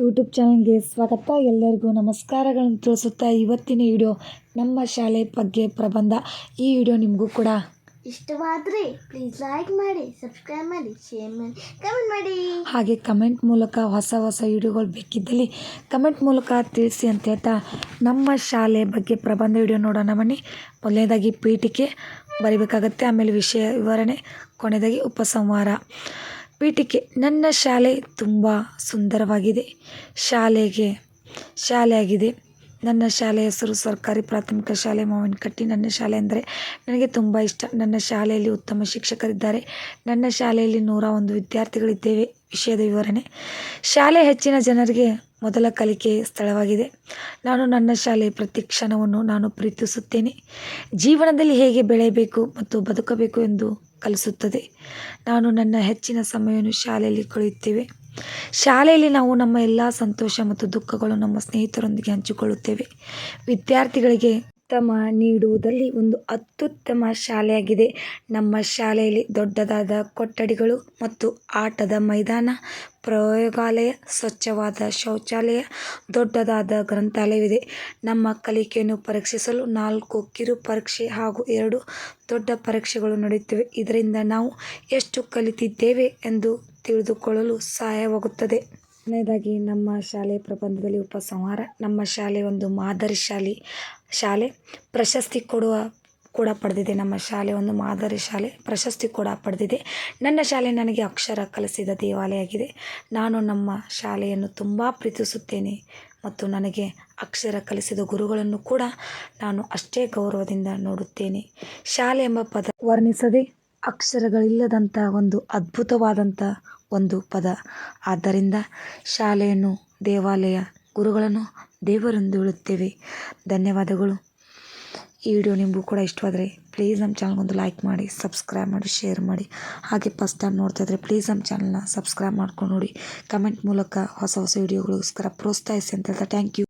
YouTube ಚಾನಲ್ಗೆ ಸ್ವಾಗತ. ಎಲ್ಲರಿಗೂ ನಮಸ್ಕಾರಗಳನ್ನು ತಿಳಿಸುತ್ತಾ ಇವತ್ತಿನ ವಿಡಿಯೋ ನಮ್ಮ ಶಾಲೆ ಬಗ್ಗೆ ಪ್ರಬಂಧ. ಈ ವಿಡಿಯೋ ನಿಮಗೂ ಕೂಡ ಇಷ್ಟವಾದರೆ ಪ್ಲೀಸ್ ಲೈಕ್ ಮಾಡಿ ಸಬ್ಸ್ಕ್ರೈಬ್ ಮಾಡಿ ಶೇರ್ ಮಾಡಿ ಕಮೆಂಟ್ ಮಾಡಿ. ಹಾಗೆ ಕಮೆಂಟ್ ಮೂಲಕ ಹೊಸ ಹೊಸ ವಿಡಿಯೋಗಳು ಬೇಕಿದ್ದಲ್ಲಿ ಕಮೆಂಟ್ ಮೂಲಕ ತಿಳಿಸಿ ಅಂತ ಹೇಳ್ತಾ ನಮ್ಮ ಶಾಲೆ ಬಗ್ಗೆ ಪ್ರಬಂಧ ವಿಡಿಯೋ ನೋಡೋಣ ಬನ್ನಿ. ಮೊದಲನೇದಾಗಿ ಪೀಠಿಕೆ ಬರೀಬೇಕಾಗತ್ತೆ ಆಮೇಲೆ ವಿಷಯ ವಿವರಣೆ ಕೊನೆಯದಾಗಿ ಉಪಸಂಹಾರ. ಪೀಠಿಕೆ. ನನ್ನ ಶಾಲೆ ತುಂಬ ಸುಂದರವಾಗಿದೆ. ಶಾಲೆಗೆ, ಶಾಲೆಯಾಗಿದೆ. ನನ್ನ ಶಾಲೆ ಹೆಸರು ಸರ್ಕಾರಿ ಪ್ರಾಥಮಿಕ ಶಾಲೆ ಮಾವಿನಕಟ್ಟಿ. ನನ್ನ ಶಾಲೆ ಅಂದರೆ ನನಗೆ ತುಂಬ ಇಷ್ಟ. ನನ್ನ ಶಾಲೆಯಲ್ಲಿ ಉತ್ತಮ ಶಿಕ್ಷಕರಿದ್ದಾರೆ. ನನ್ನ ಶಾಲೆಯಲ್ಲಿ ನೂರ ಒಂದು ವಿದ್ಯಾರ್ಥಿಗಳಿದ್ದೇವೆ. ವಿಷಯದ ವಿವರಣೆ. ಶಾಲೆ ಹೆಚ್ಚಿನ ಜನರಿಗೆ ಮೊದಲ ಕಲಿಕೆ ಸ್ಥಳವಾಗಿದೆ. ನಾನು ನನ್ನ ಶಾಲೆ ಪ್ರತಿ ಕ್ಷಣವನ್ನು ನಾನು ಪ್ರೀತಿಸುತ್ತೇನೆ. ಜೀವನದಲ್ಲಿ ಹೇಗೆ ಬೆಳೆಯಬೇಕು ಮತ್ತು ಬದುಕಬೇಕು ಎಂದು ಕಲಿಸುತ್ತದೆ. ನಾನು ನನ್ನ ಹೆಚ್ಚಿನ ಸಮಯವನ್ನು ಶಾಲೆಯಲ್ಲಿ ಕಳೆಯುತ್ತೇವೆ. ಶಾಲೆಯಲ್ಲಿ ನಾವು ನಮ್ಮ ಎಲ್ಲ ಸಂತೋಷ ಮತ್ತು ದುಃಖಗಳು ನಮ್ಮ ಸ್ನೇಹಿತರೊಂದಿಗೆ ಹಂಚಿಕೊಳ್ಳುತ್ತೇವೆ. ವಿದ್ಯಾರ್ಥಿಗಳಿಗೆ ಉತ್ತಮ ನೀಡುವುದರಲ್ಲಿ ಒಂದು ಅತ್ಯುತ್ತಮ ಶಾಲೆಯಾಗಿದೆ. ನಮ್ಮ ಶಾಲೆಯಲ್ಲಿ ದೊಡ್ಡದಾದ ಕೊಠಡಿಗಳು ಮತ್ತು ಆಟದ ಮೈದಾನ, ಪ್ರಯೋಗಾಲಯ, ಸ್ವಚ್ಛವಾದ ಶೌಚಾಲಯ, ದೊಡ್ಡದಾದ ಗ್ರಂಥಾಲಯವಿದೆ. ನಮ್ಮ ಕಲಿಕೆಯನ್ನು ಪರೀಕ್ಷಿಸಲು ನಾಲ್ಕು ಕಿರು ಪರೀಕ್ಷೆ ಹಾಗೂ ಎರಡು ದೊಡ್ಡ ಪರೀಕ್ಷೆಗಳು ನಡೆಯುತ್ತಿವೆ. ಇದರಿಂದ ನಾವು ಎಷ್ಟು ಕಲಿತಿದ್ದೇವೆ ಎಂದು ತಿಳಿದುಕೊಳ್ಳಲು ಸಹಾಯವಾಗುತ್ತದೆ. ಕೊನೆಯದಾಗಿ ನಮ್ಮ ಶಾಲೆ ಪ್ರಬಂಧದಲ್ಲಿ ಉಪಸಂಹಾರ. ನಮ್ಮ ಶಾಲೆ ಒಂದು ಮಾದರಿ ಶಾಲೆ ಶಾಲೆ ಪ್ರಶಸ್ತಿ ಕೊಡುವ ಕೂಡ ಪಡೆದಿದೆ. ನಮ್ಮ ಶಾಲೆ ಒಂದು ಮಾದರಿ ಶಾಲೆ ಪ್ರಶಸ್ತಿ ಕೂಡ ಪಡೆದಿದೆ. ನನ್ನ ಶಾಲೆ ನನಗೆ ಅಕ್ಷರ ಕಲಿಸಿದ ದೇವಾಲಯ ಆಗಿದೆ ನಾನು ನಮ್ಮ ಶಾಲೆಯನ್ನು ತುಂಬ ಪ್ರೀತಿಸುತ್ತೇನೆ ಮತ್ತು ನನಗೆ ಅಕ್ಷರ ಕಲಿಸಿದ ಗುರುಗಳನ್ನು ಕೂಡ ನಾನು ಅಷ್ಟೇ ಗೌರವದಿಂದ ನೋಡುತ್ತೇನೆ. ಶಾಲೆ ಎಂಬ ಪದ ವರ್ಣಿಸದೆ ಅಕ್ಷರಗಳಿಲ್ಲದಂಥ ಒಂದು ಅದ್ಭುತವಾದಂಥ ಒಂದು ಪದ. ಆದ್ದರಿಂದ ಶಾಲೆಯನ್ನು, ದೇವಾಲಯ, ಗುರುಗಳನ್ನು ದೇವರೆಂದು ಹೇಳುತ್ತೇವೆ ಧನ್ಯವಾದಗಳು. ಈ ವಿಡಿಯೋ ನಿಮಗೂ ಕೂಡ ಇಷ್ಟವಾದರೆ ಪ್ಲೀಸ್ ನಮ್ಮ ಚಾನಲ್ಗೊಂದು ಲೈಕ್ ಮಾಡಿ, ಸಬ್ಸ್ಕ್ರೈಬ್ ಮಾಡಿ, ಶೇರ್ ಮಾಡಿ. ಹಾಗೆ ಫಸ್ಟ್ ಟೈಮ್ ನೋಡ್ತಾ ಇದ್ದರೆ ಪ್ಲೀಸ್ ನಮ್ಮ ಚಾನಲ್ನ ಸಬ್ಸ್ಕ್ರೈಬ್ ಮಾಡ್ಕೊಂಡು ನೋಡಿ. ಕಮೆಂಟ್ ಮೂಲಕ ಹೊಸ ಹೊಸ ವಿಡಿಯೋಗಳಿಗೋಸ್ಕರ ಪ್ರೋತ್ಸಾಹಿಸಿ ಅಂತ ಹೇಳ್ತಾ ಥ್ಯಾಂಕ್ ಯು.